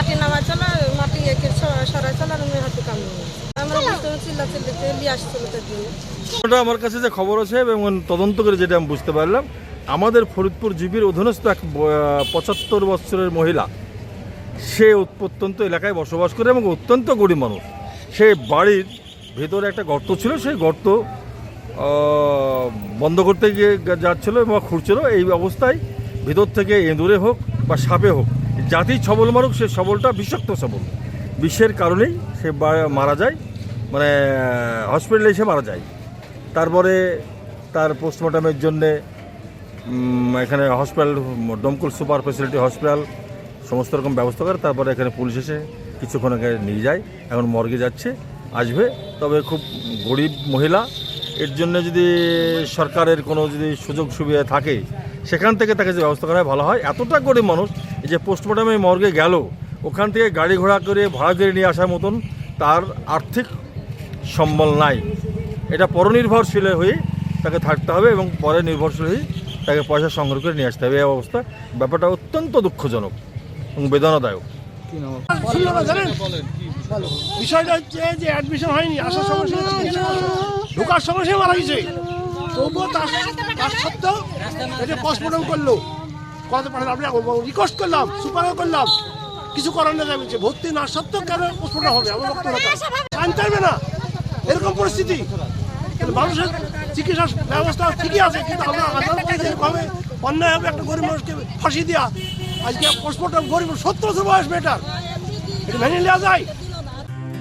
মাটি নামা চলো মাটি একে সরাই চলো আর হাতে কামড় আমরা চিল্লা চিল্লিতে নিয়ে আসছিল ওটা আমার কাছে যে খবর আছে এবং তদন্ত করে যেটা আমি বুঝতে পারলাম আমাদের ফরিদপুর জিবির অধীনস্থ এক পঁচাত্তর বছরের মহিলা সে প্রত্যন্ত এলাকায় বসবাস করে এবং অত্যন্ত গরিব মানুষ। সে বাড়ির ভেতরে একটা গর্ত ছিল সেই গর্ত বন্ধ করতে গিয়ে যাচ্ছিল এবং খুঁড়ছিল। এই অবস্থায় ভেতর থেকে এঁদুরে হোক বা সাপে হোক জাতি ছবল মারুক, সে সবলটা বিষাক্ত সবল বিষের কারণেই সে মারা যায় মানে হসপিটালে এসে মারা যায়। তারপরে তার পোস্টমর্টমের জন্যে এখানে হসপিটাল দমকল সুপার ফেসিলিটি হসপিটাল সমস্ত রকম ব্যবস্থা করে, তারপরে এখানে পুলিশ এসে কিছুক্ষণ আগে নিয়ে যায়। এখন মর্গে যাচ্ছে, আসবে। তবে খুব গরিব মহিলা, এর জন্য যদি সরকারের কোনো যদি সুযোগ সুবিধা থাকে সেখান থেকে তাকে যে ব্যবস্থা করা ভালো হয় এতটা গরিব মানুষ যে পোস্টমর্টমে মর্গে গেল ওখান থেকে গাড়ি ঘোড়া করে ভাড়া করে নিয়ে আসার মতন তার আর্থিক সম্বল নাই এটা পরনির্ভরশীল হয়ে তাকে থাকতে হবে এবং পরে নির্ভরশীল হয়ে তাকে পয়সা সংগ্রহ করে নিয়ে আসতে হবে এই অবস্থা ব্যাপারটা অত্যন্ত দুঃখজনক এবং বেদনাদায়ক বিষয়টা হচ্ছে যে অ্যাডমিশন হয়নি আসার করছে। ঢোকার সঙ্গে মারা গেছে তবুও তার তার সত্ত্বেও এটা পোস্টমর্টম করল। কত আপনি রিকোয়েস্ট করলাম সুপারও করলাম। কিছু করার না যাবে ভর্তি না, সত্ত্বেও কেন পোস্টমর্টম হবে? আমার বক্তব্য জানতে পারবে না। এরকম পরিস্থিতি। মানুষের চিকিৎসার ব্যবস্থা ঠিকই আছে, কিন্তু আমরা অন্যায় হবে, একটা গরিব মানুষকে ফাঁসি দেওয়া আজকে পোস্টমর্টম গরিব, সত্তর বছর বয়স মেয়েটার এটা মেনে নেওয়া যায়।